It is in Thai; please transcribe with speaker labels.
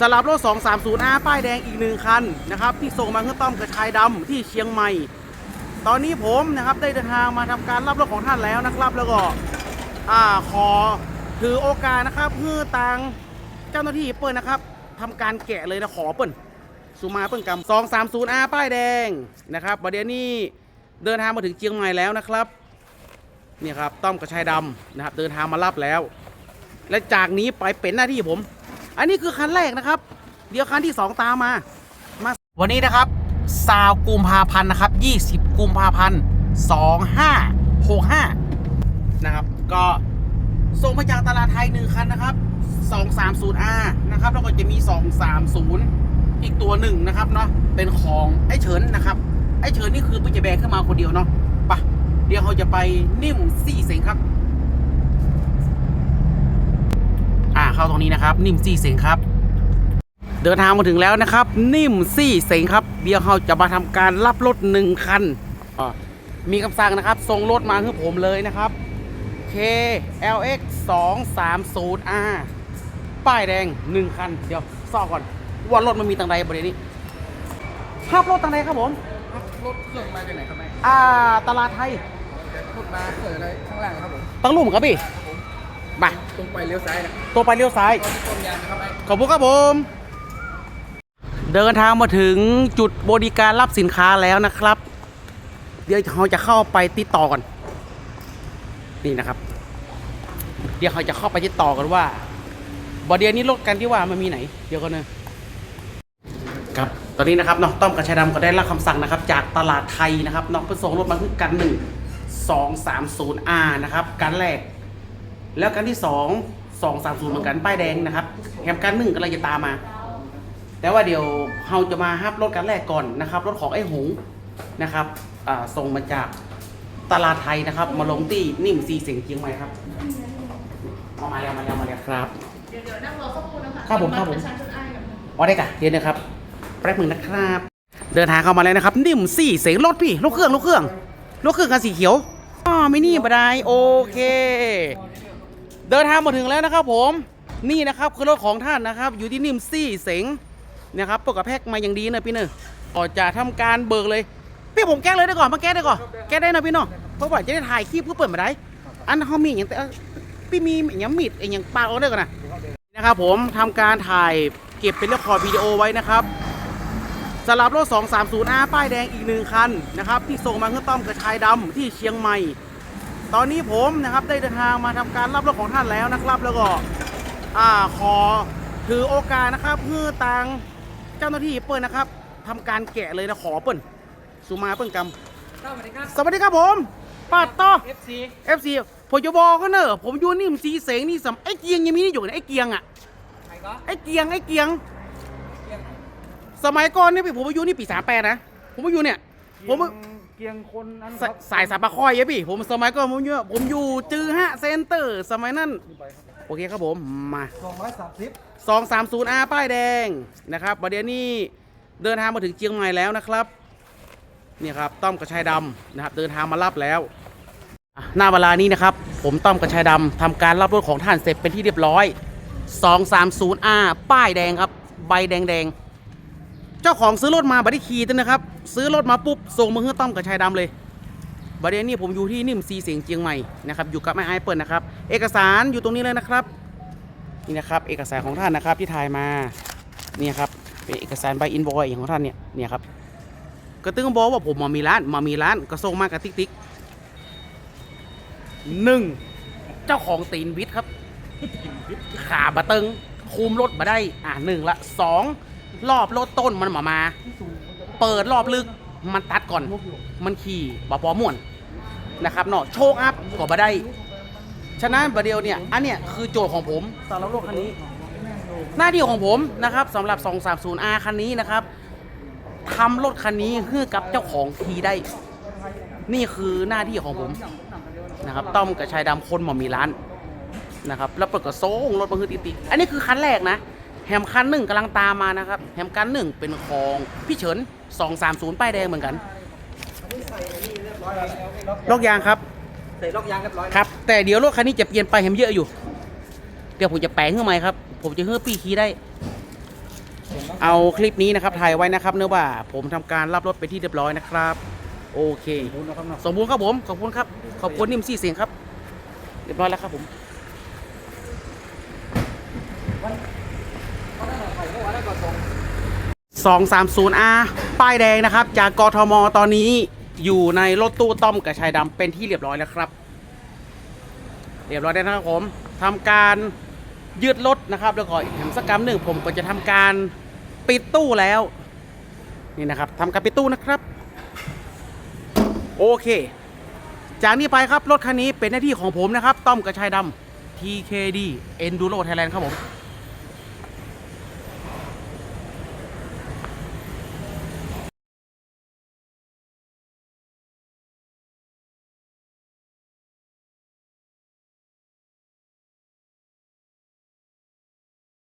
Speaker 1: สำหรับรถ 230R ป้ายแดงอีกหนึ่งคันนะครับที่ส่งมาเพื่อต้อมกระชายดำที่เชียงใหม่ ตอนนี้ผมนะครับได้เดินทางมาทำการรับรถของท่านแล้วนะครับ แล้วก็อ่าขอถือโอกาสนะครับเพื่อทางเจ้าหน้าที่เปิ้ลนะครับทำการแกะเลยนะขอเปิ้ลสุมาเปิ้ลกำ 230R ป้ายแดงนะครับประเดี๋ยวนี้เดินทางมาถึงเชียงใหม่แล้วนะครับเนี่ยครับต้อมกระชายดำนะครับเดินทางมารับแล้ว และจากนี้ไปเป็นหน้าที่ผม อันนี้คือคันแรกนะครับ เดี๋ยวคันที่ 2 ตามมามาวันนี้นะครับซาวกุมภาพันธ์นะครับ 20 กุมภาพันธ์ 2565 นะครับ ก็ส่งมาจากตลาดไทยหนึ่งคันนะครับ 230R นะครับ แล้วก็จะมี 230 อีกตัวหนึ่งนะครับเนาะเป็นของไอ้เฉินนะครับ ไอ้เฉินนี่คือปุจเจแบกขึ้นมาคนเดียวเนาะไปะเดี๋ยวเราจะไปนิ่มซี่เสงครับ อ่าเข้าตรงนี้นะครับ นิ่มซี่เสงครับ เดินทางมาถึงแล้วนะครับ นิ่มซี่เสงครับ เดี๋ยวเราจะมาทำการรับรถหนึ่งคันอ่ามีคำสั่งนะครับส่งรถมาให้ผมเลยนะครับ KLX 230R ป้ายแดง 1 คัน เดี๋ยวซอกก่อน ว่ารถมันมีตังใดบริเวณนี้ภาพรถตังใดครับผม
Speaker 2: รถเครื่องมาจากไหนครับแม่
Speaker 1: อ่า ตลาดไทย
Speaker 2: รถมาเกิดอะไรข้างล่างครับผม
Speaker 1: ตังลุ่มครับพี่ มา
Speaker 2: ตรงไปเลี้ยวซ้ายนะ
Speaker 1: ตัวไปเลี้ยวซ้าย
Speaker 2: ก็ต้นยางนะครับไอ้
Speaker 1: ขอบคุณครับผม เดินทางมาถึงจุดบริการรับสินค้าแล้วนะครับ เดี๋ยวเราจะเข้าไปติดต่อก่อนนี่นะครับ เดี๋ยวเราจะเข้าไปติดต่อกันว่าบอเดียวนี้รถกันที่ว่ามันมีไหน เดี๋ยวก่อนนะครับตอนนี้นะครับเนาะต้อมกับชายดำก็ได้รับคำสั่งนะครับ จากตลาดไทยนะครับเนาะเพื่อส่งรถมาคือกันหนึ่งสองสามศูนย์อานะครับกันแรก แล้วกันที่สองสองสามศูนย์เหมือนกันป้ายแดงนะครับแถมกันหนึ่งกำลังจะตามมา แต่ว่าเดี๋ยวเราจะมาฮับรถกันแรกก่อนนะครับ รถของไอ้หงนะครับอ่าส่งมาจากตลาดไทยนะครับ มาลงที่นิ่มซีเสียงเชียงใหม่ครับเอามาแล้วมาแล้วมาแล้วครับ
Speaker 3: เดี๋ยวเดี๋ยวนั่งรอสักครู่นะคะ
Speaker 1: ครับผมครับผม
Speaker 3: ประชาชนอ้ายกับ
Speaker 1: อ๋อได้กะเดี๋ยวนะครับแป๊บหนึ่งนะครับ เดินทางเข้ามาแล้วนะครับ นิ่มสี่เสียงรถพี่รถเครื่องรถเครื่องรถเครื่องกันสีเขียวอ๋อไม่นี่บันไดโอเค เดินทางมาถึงแล้วนะครับผมนี่นะครับคือรถของท่านนะครับ อยู่ที่นิมซี่เสงนะครับปกกับแพ็กมาอย่างดีนะพี่เนอะก่อนจะทำการเบิกเลย พี่ผมแก้เลยได้ก่อนมาแก้ได้ก่อนแก้ได้นะพี่เนาะเพราะว่าจะได้ถ่ายคลิปเพื่อเปิดมาได้อันเขามีอย่างแต่อ้ยพี่มีอย่างมีดอย่างปลาเอาได้ก่อนนะนะครับผมทำการถ่ายเก็บเป็นเรคคอร์ดวิดีโอไว้นะครับสำหรับรถ 230R ป้ายแดงอีกหนึ่งคันนะครับที่ส่งมาเพื่อต้อมกระชายดำที่เชียงใหม่ ตอนนี้ผมนะครับได้เดินทางมาทำการรับรถของท่านแล้วนะครับแล้วก็อ่าขอถือโอกาสนะครับเพื่อทางเจ้าหน้าที่เปิ้ลนะครับทำการแกะเลยนะขอเปิ้ลสุมาเปิ้ลก
Speaker 2: สวัสดีครับำ
Speaker 1: สวัสดีครับผมป้าต่อ
Speaker 2: FC
Speaker 1: FC ผมจะบอกก็เนอะผมอยู่นิ่มสีเสงนี่สำไอ้เกียงยังมีนี่อยู่นะไอ้เกียงอะ
Speaker 2: ใครก็
Speaker 1: ไอ้เกียงไอ้เกียง สมัยก่อนเนี่ยพี่ผมอายุนี่ปีสามแปดนะ ผมอายุเนี่ยผม
Speaker 2: เกียงคนนั้น
Speaker 1: สสายสาปะคอยอะพี่ ผมสมัยก่อนผมอยู่ผมอยู่จือฮะเซนเตอร์สมัยนั้นโอเคครับผมมา
Speaker 2: สองร้อยสามสิบ
Speaker 1: 230 R ป้ายแดงนะครับประเดี๋ยวนี้เดินทางมาถึงเชียงใหม่แล้วนะครับเนี่ยครับต้อมกระชายดำนะครับเดินทางมารับแล้วอะหน้าเวลานี้นะครับ ผมต้อมกระชายดำทำการรับรถของท่านเสร็จเป็นที่เรียบร้อย 230 R ป้ายแดงครับ ใบแดงแดงๆเจ้าของซื้อรถมาบัตรขี่ตั้งนะครับ ซื้อรถมาปุ๊บส่งมาให้ต้อมกระชายดำเลยประเด็นนี้ผมอยู่ที่นิ่มซีเสียงเชียงใหม่นะครับอยู่กับแม่ไอเปิลนะครับเอกสารอยู่ตรงนี้เลยนะครับนี่นะครับเอกสารของท่านนะครับที่ถ่ายมาเนี่ยครับเป็นเอกสารใบอินโวยของท่านเนี่ยเนี่ยครับก็ตึงบอกว่าผมมามีร้านมามีร้านก็ส่งมากับติ๊กติ๊กหนึ่งเจ้าของตีนวิทครับ ขาบะตึงคุมรถมาได้อ่าหนึ่งละสองรอบรถต้นมันมามา เปิดรอบลึกมันตัดก่อน มันขี่บะปอม่วนนะครับเนาะโชคอัพก็บ่ได้ ฉะนั้นประเดียวเนี่ย อันเนี้ยคือโจทย์ของผมสำหรับรถคันนี้ หน้าที่ของผมนะครับสำหรับ 230R คันนี้นะครับทำรถคันนี้ให้กับเจ้าของทีได้ นี่คือหน้าที่ของผมนะครับ ต้อมกับชายดำคนหมอมีร้านนะครับแล้วเปิดกระโซ่งรถบังคือติดๆอันนี้คือคันแรกนะ แฮมคันหนึ่งกำลังตามมานะครับ แฮมคันหนึ่งเป็นของพี่เฉิน 230 ป้ายแดงเหมือนกัน ล็อกยางครับ
Speaker 2: ใส่ล็อกยางเรียบร้อย
Speaker 1: ครับ แต่เดี๋ยวรถคันนี้จะเปลี่ยนไปเห็นเยอะอยู่ เดี๋ยวผมจะแปลงขึ้นมาครับ ผมจะเฮือปีคีได้ เอาคลิปนี้นะครับถ่ายไว้นะครับ เนื่องว่าผมทำการรับรถไปที่เรียบร้อยนะครับ โอเค
Speaker 2: คุณนะครับเนาะ
Speaker 1: สมบูรณ์ครับผม ขอบคุณครับ ขอบคุณนิ่มซี่เสียงครับ เรียบร้อยแล้วครับผม
Speaker 2: เขาได้มาไข่เมื่อวานแล้วก็ส่ง
Speaker 1: 230R ป้ายแดงนะครับ จากกทมตอนนี้อยู่ในรถตู้ต้อมกับชายดำเป็นที่เรียบร้อยแล้วครับ เรียบร้อยแล้วนะครับผมทำการยืดรถนะครับ แล้วก็อีกสักกรรมหนึ่งผมก็จะทำการปิดตู้แล้วนี่นะครับทำการปิดตู้นะครับโอเค จากนี้ไปครับรถคันนี้เป็นหน้าที่ของผมนะครับ ต้อมกับชายดำ TKD Enduro Thailand ครับผม